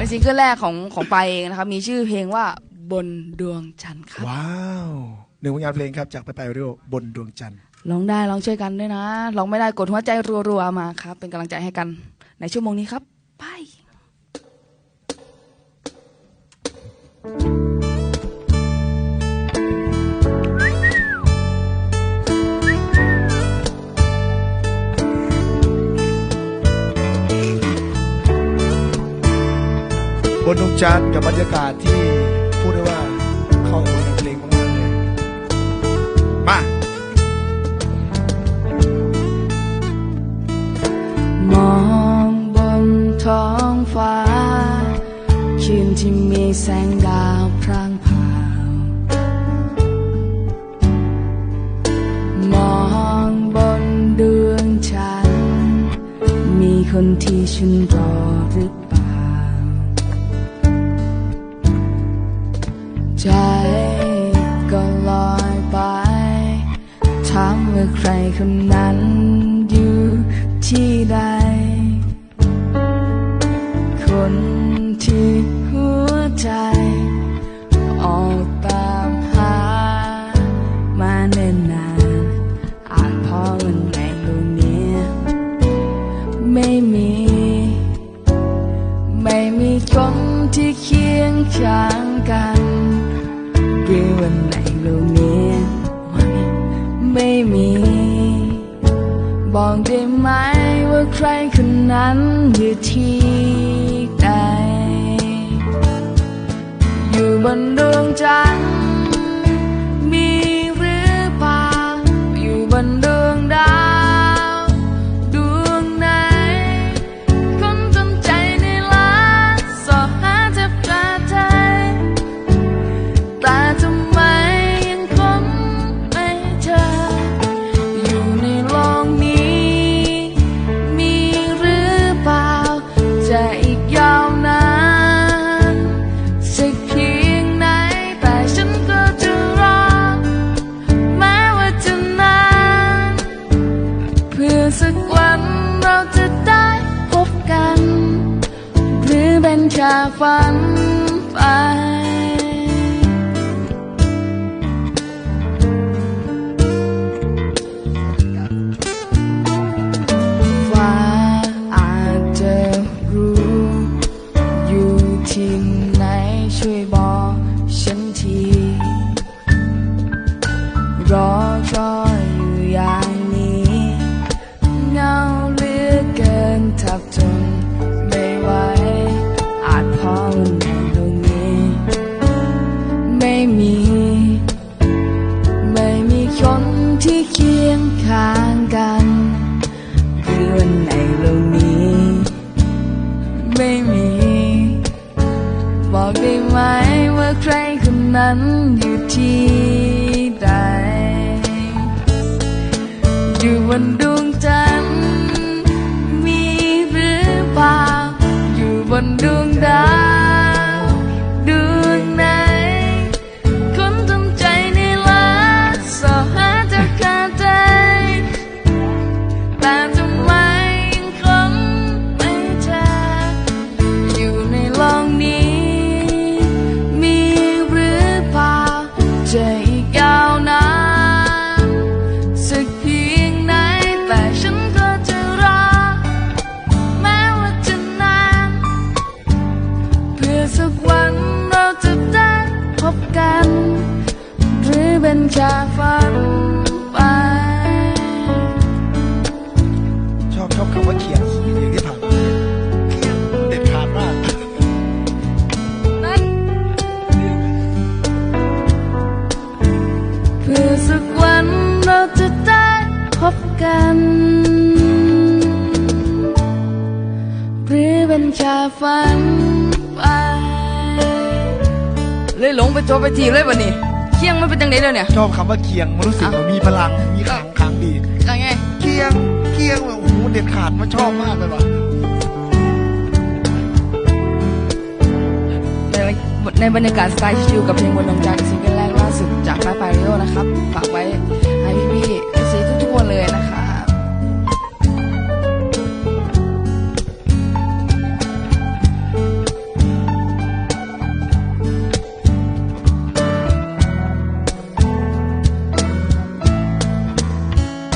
เป็นซิงเกิลแรกของของปายเองนะครับ มีชื่อเพลงว่าบนดวงจันทร์ครับ ว้าวหนึ่งผลงานเพลงครับจากไปไปเรียวบนดวงจันทร์ลองได้ลองช่วยกันด้วยนะลองไม่ได้กดหัวใจรัวๆมาครับ เป็นกำลังใจให้กันในชั่วโมงนี้ครับ ไปบ นดวงจันทร์กับบรรยากาศที่พูดได้ว่าเข้ากับผลงานเพลงมากๆเลยมามองบนท้องฟ้า คืนที่มีแสงดาวพร่างพราวมองบนดวงจันทร์มีคนที่ฉันรอหรือเปล่า ใจก็ลอยไปถามว่าใครคนนั้นอยู่ที่ใด คนที่หัวใจ ออกตามหา มาเนิ่นนานอาจพราะวันในโลกเนี้ยไม่มี ไม่มีคนที่เคียงข้างกัน ไม่มี บอกได้ไหมว่าใครคนนั้นอยู่ที่ใดอยู่บนดว พื่อสักวันเราจะได้พบกัน หรือเป็นแค่ฝันไป ม่มี ไม่มีคนที่เคียงข้างกันหรือนในโลกนี้ ไม่มี บอกได้ไหมว่าใครคนนั้นอยู่ที่ใด อยู่บนดวงจันทร์มีหรือเปล่า อยู่บนดวงดาว กวันเราจะได้พบกัน หรือเป็นแค่ฝันไป ชอบชอบคำว่าเขียนเพลงที่ผ่านมาเขียนเด็ดขาดมากเพื่อสักวันเราจะได้พบกัน หรือเป็นแค่ฝัน เลยหลงไปตัวไปทีเลยวันนี้เคียงมันเป็นจังไดเลยเนี่ยชอบคำว่าเคียงมันรู้สึกว่ามีพลังมีขังขังดียังไงเคียงเคียงแบบโอ้โหเด็ดขาดมันชอบมากเลยว่ะในในบรรยากาศสไตล์ชิวๆกับเพลงบนดวงจันทร์